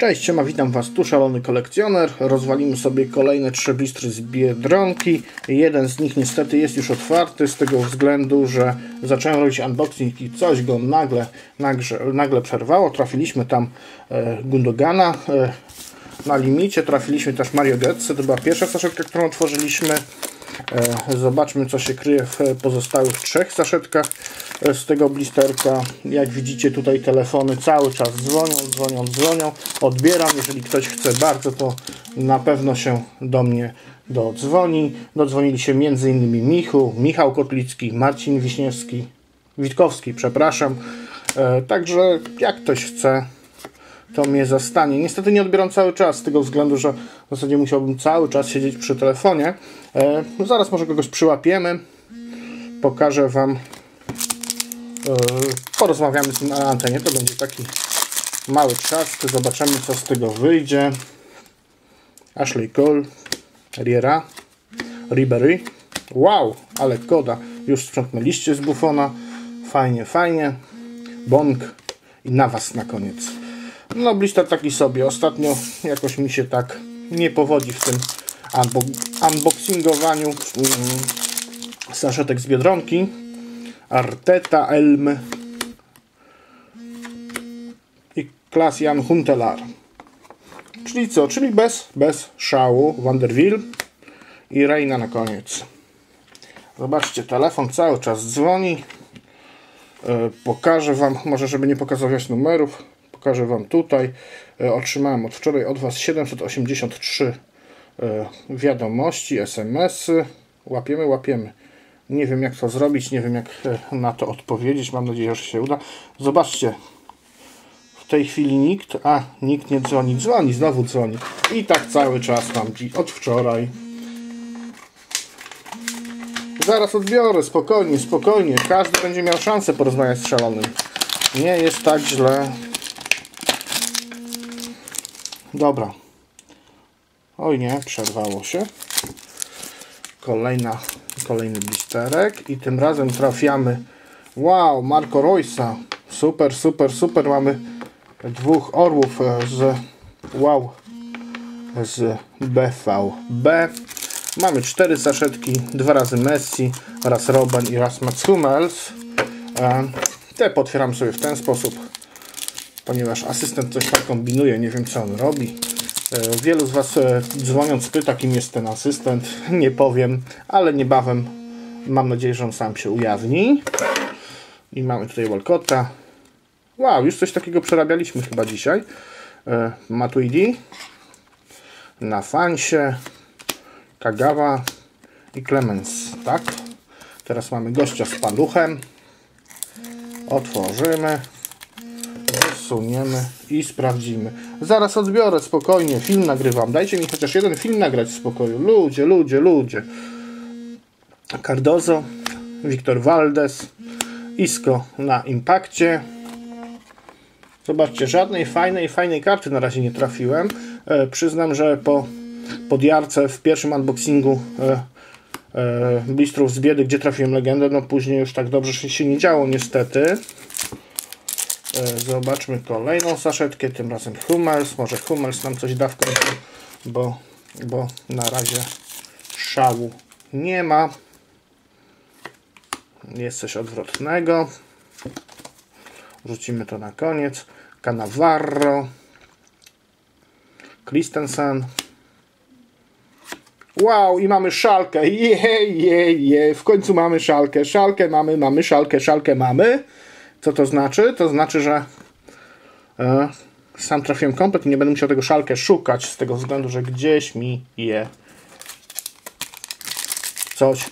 Cześć, siema, witam Was, tu szalony kolekcjoner. Rozwalimy sobie kolejne trzy blistry z Biedronki. Jeden z nich niestety jest już otwarty z tego względu, że zacząłem robić unboxing i coś go nagle, nagle, nagle przerwało. Trafiliśmy tam e, Gundogana e, na limicie, trafiliśmy też Mario Götze. To była pierwsza saszetka, którą otworzyliśmy. E, zobaczmy co się kryje w pozostałych trzech saszetkach e, z tego blisterka. Jak widzicie tutaj telefony cały czas dzwonią, dzwonią, dzwonią. Odbieram, jeżeli ktoś chce bardzo, to na pewno się do mnie dodzwoni. Dodzwonili się m.in. Michu, Michał Kotlicki, Marcin Wiśniewski, Witkowski, przepraszam. E, także jak ktoś chce, to mnie zastanie. Niestety nie odbieram cały czas, z tego względu, że w zasadzie musiałbym cały czas siedzieć przy telefonie. E, no zaraz może kogoś przyłapiemy. Pokażę Wam. E, porozmawiamy z nim na antenie. To będzie taki mały trzask. Zobaczymy, co z tego wyjdzie. Ashley Cole, Riera, Ribery. Wow, ale koda. Już sprzątnęliście z bufona. Fajnie, fajnie. Bong i na Was na koniec. No blister taki sobie. Ostatnio jakoś mi się tak nie powodzi w tym unbo unboxingowaniu um, saszetek z Biedronki. Arteta Elm i Klas Jan Huntelar. Czyli co? Czyli bez, bez szału Vanderwill i Reina na koniec. Zobaczcie, telefon cały czas dzwoni. Yy, pokażę Wam, może żeby nie pokazywać numerów, pokażę Wam tutaj. E, otrzymałem od wczoraj od Was 783 e, wiadomości, SMS-y. Łapiemy, łapiemy. Nie wiem jak to zrobić, nie wiem jak e, na to odpowiedzieć. Mam nadzieję, że się uda. Zobaczcie. W tej chwili nikt, a nikt nie dzwoni. Dzwoni, znowu dzwoni. I tak cały czas mam od wczoraj. Zaraz odbiorę, spokojnie, spokojnie. Każdy będzie miał szansę porozmawiać z szalonym. Nie jest tak źle. Dobra. Oj nie, przerwało się. Kolejna, kolejny blisterek i tym razem trafiamy. Wow, Marco Roysa. Super, super, super. Mamy dwóch orłów e, z wow z BVB. Mamy cztery saszetki, dwa razy Messi, raz Robben i raz Mats Hummels. E, te potwieram sobie w ten sposób ponieważ asystent coś tam kombinuje, nie wiem co on robi. E, wielu z Was e, dzwoniąc pyta, kim jest ten asystent. Nie powiem, ale niebawem mam nadzieję, że on sam się ujawni. I mamy tutaj Walcotta. Wow, już coś takiego przerabialiśmy chyba dzisiaj. E, Matuidi. Na Fansie. Kagawa i Clemens, tak? Teraz mamy gościa z paluchem. Otworzymy odsuniemy i sprawdzimy. Zaraz odbiorę spokojnie, film nagrywam. Dajcie mi chociaż jeden film nagrać w spokoju. Ludzie, ludzie, ludzie. Cardozo, Wiktor Valdez, Isco na impakcie. Zobaczcie, żadnej fajnej, fajnej karty na razie nie trafiłem. E, przyznam, że po podjarce w pierwszym unboxingu e, e, Blistrów z biedy, gdzie trafiłem legendę, no później już tak dobrze się nie działo niestety. E, zobaczmy kolejną saszetkę, tym razem Hummels. Może Hummels nam coś da w końcu, bo, bo na razie szału nie ma. Jest coś odwrotnego. Rzucimy to na koniec. Cannavaro. Christensen. Wow, i mamy szalkę. Je, je, je. W końcu mamy szalkę. Szalkę mamy, mamy szalkę, szalkę mamy. Co to znaczy? To znaczy, że e, sam trafiłem komplet i nie będę musiał tego szalkę szukać z tego względu, że gdzieś mi je coś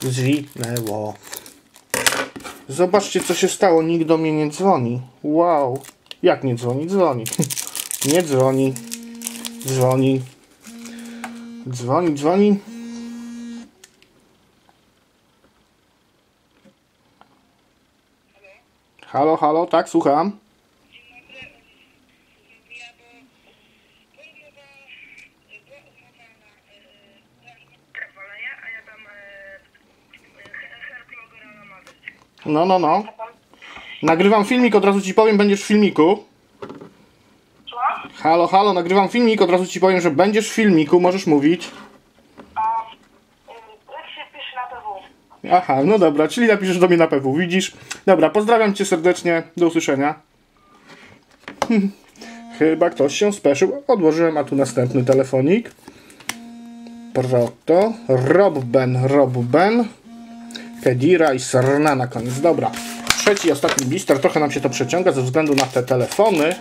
zwinęło. Zobaczcie, co się stało. Nikt do mnie nie dzwoni. Wow. Jak nie dzwoni? Dzwoni. nie dzwoni. Dzwoni. Dzwoni, dzwoni. Halo, halo, tak, słucham. No, no, no. Nagrywam filmik, od razu ci powiem, będziesz w filmiku. Halo, halo, nagrywam filmik, od razu ci powiem, że będziesz w filmiku, możesz mówić. A y, jak się pisze na PW? Aha, no dobra, czyli napiszesz do mnie na PW, widzisz? Dobra, pozdrawiam cię serdecznie, do usłyszenia. Hmm, Chyba ktoś się speszył. Odłożyłem, a tu następny telefonik. Proto, Robben, Robben, Kedira i Serna na koniec. Dobra, trzeci i ostatni blister. Trochę nam się to przeciąga ze względu na te telefony.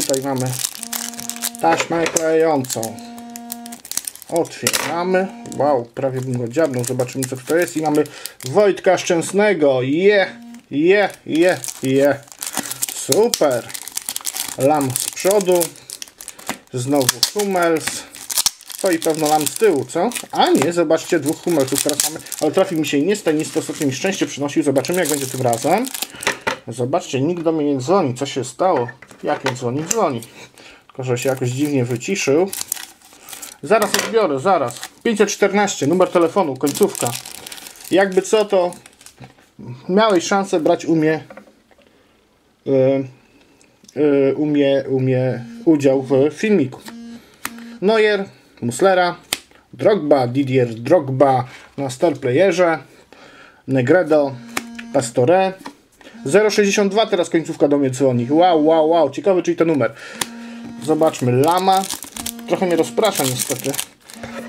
Tutaj mamy taśmę klejącą. Otwieramy. Wow, prawie bym go dziabnął. Zobaczymy co to jest. I mamy Wojtka Szczęsnego. Je, je, je, je. Super. Lam z przodu. Znowu Hummels. Co i pewno lam z tyłu, co? A nie, zobaczcie, dwóch Hummelsów teraz mamy. Ale trafił mi się nie ten, nic to szczęście przynosił. Zobaczymy jak będzie tym razem. Zobaczcie, nikt do mnie nie dzwoni. Co się stało? Jak nie dzwoni? Dzwoni. Tylko, że się jakoś dziwnie wyciszył. Zaraz odbiorę, zaraz. 514, numer telefonu, końcówka. Jakby co, to miałeś szansę brać umie, yy, yy, umie, umie udział w filmiku. Neuer, Muslera, Drogba, Didier Drogba na star playerze, Negredo, Pastore, 062 teraz końcówka do dzwoni. Wow, wow, wow. Ciekawy, czyli to numer. Zobaczmy. Lama. Trochę mnie rozprasza niestety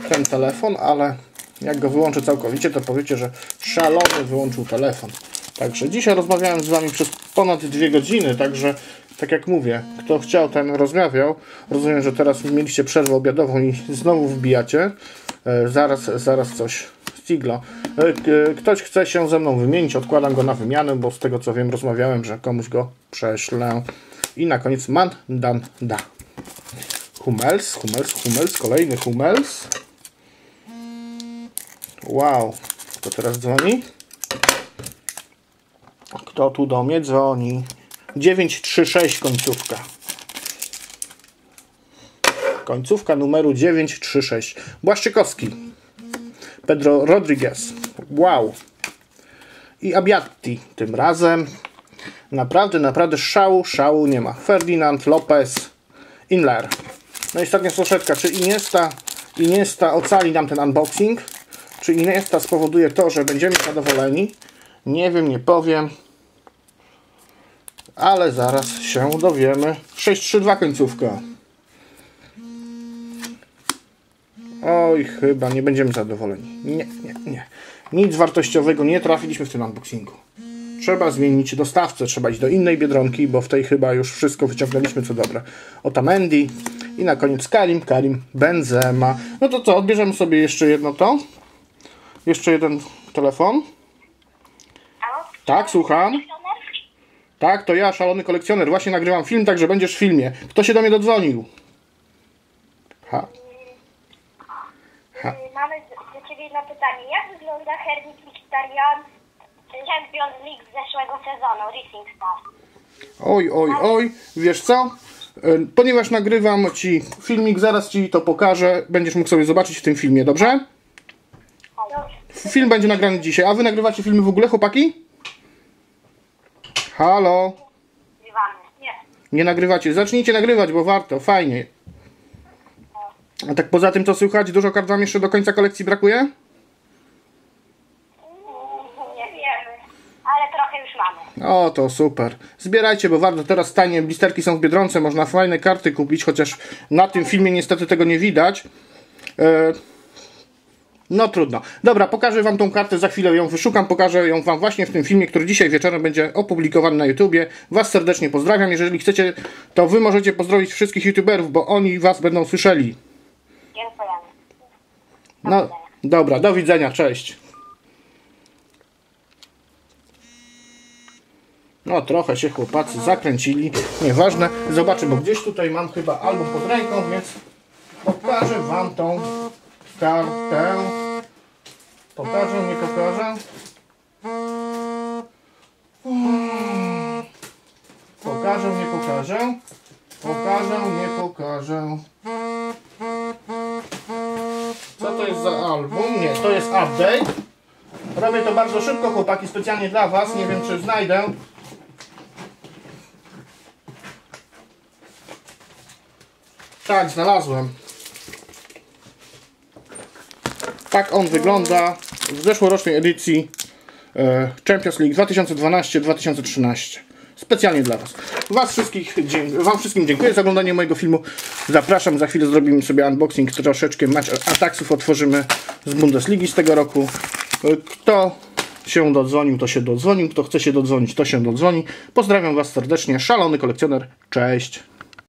ten telefon, ale jak go wyłączę całkowicie, to powiecie, że szalony wyłączył telefon. Także dzisiaj rozmawiałem z Wami przez ponad dwie godziny, także tak jak mówię, kto chciał, ten rozmawiał. Rozumiem, że teraz mieliście przerwę obiadową i znowu wbijacie. E, zaraz, zaraz coś Stiglo. E, Ktoś chce się ze mną wymienić, odkładam go na wymianę, bo z tego co wiem rozmawiałem, że komuś go prześlę. I na koniec man, dan, da. Hummels, Hummels, Hummels, kolejny Hummels. Wow, kto teraz dzwoni? Kto tu do mnie dzwoni? 936 końcówka. Końcówka numeru 936. Błaszczykowski. Pedro Rodriguez. Wow. I Abiatti tym razem. Naprawdę, naprawdę szału, szału nie ma. Ferdinand Lopez Inler. No i ostatnia słoszetka. Czy Iniesta, Iniesta ocali nam ten unboxing? Czy Iniesta spowoduje to, że będziemy zadowoleni? Nie wiem, nie powiem. Ale zaraz się dowiemy. 632 końcówka. Oj, chyba nie będziemy zadowoleni. Nie, nie, nie. Nic wartościowego nie trafiliśmy w tym unboxingu. Trzeba zmienić dostawcę, trzeba iść do innej Biedronki, bo w tej chyba już wszystko wyciągnęliśmy co dobre. Otamendi i na koniec Karim, Karim, Benzema. No to co, odbierzemy sobie jeszcze jedno to? Jeszcze jeden telefon? Tak, słucham. Tak, to ja, szalony kolekcjoner. Właśnie nagrywam film, także będziesz w filmie. Kto się do mnie dodzwonił? Ha. Y, Mamy jedno pytanie. Jak wygląda Herbik Mkhitaryan Champions League z zeszłego sezonu, Racing Star? Oj, oj, oj, wiesz co? E, Ponieważ nagrywam ci filmik, zaraz ci to pokażę. Będziesz mógł sobie zobaczyć w tym filmie, dobrze? Film będzie nagrany dzisiaj. A wy nagrywacie filmy w ogóle, chłopaki? Halo? Nie nagrywacie. Zacznijcie nagrywać, bo warto, fajnie. A tak poza tym, co słychać? Dużo kart wam jeszcze do końca kolekcji brakuje? Mm, Nie wiemy. Ale trochę już mamy. O, to super. Zbierajcie, bo warto. Teraz tanie blisterki są w Biedronce, można fajne karty kupić, chociaż na tym filmie niestety tego nie widać. E, No trudno. Dobra, pokażę wam tą kartę, za chwilę ją wyszukam, pokażę ją wam właśnie w tym filmie, który dzisiaj wieczorem będzie opublikowany na YouTubie. Was serdecznie pozdrawiam. Jeżeli chcecie, to wy możecie pozdrowić wszystkich YouTuberów, bo oni was będą słyszeli. Dziękujemy. No, dobra, do widzenia, cześć. No, trochę się chłopacy zakręcili. Nieważne. Zobaczę, bo gdzieś tutaj mam chyba album pod ręką, więc pokażę wam tą kartę. Pokażę, nie pokażę. Pokażę, nie pokażę. Pokażę, nie pokażę. Co to jest za album? Nie, to jest update. Robię to bardzo szybko, chłopaki, specjalnie dla Was. Nie wiem, czy znajdę. Tak, znalazłem. Tak on wygląda w zeszłorocznej edycji e, Champions League 2012-2013. Specjalnie dla Was. Was wszystkich, Wam wszystkim dziękuję za oglądanie mojego filmu. Zapraszam, za chwilę zrobimy sobie unboxing, troszeczkę match ataksów otworzymy z Bundesligi z tego roku. E, Kto się dodzwonił, to się dodzwonił. Kto chce się dodzwonić, to się dodzwoni. Pozdrawiam Was serdecznie. Szalony kolekcjoner. Cześć.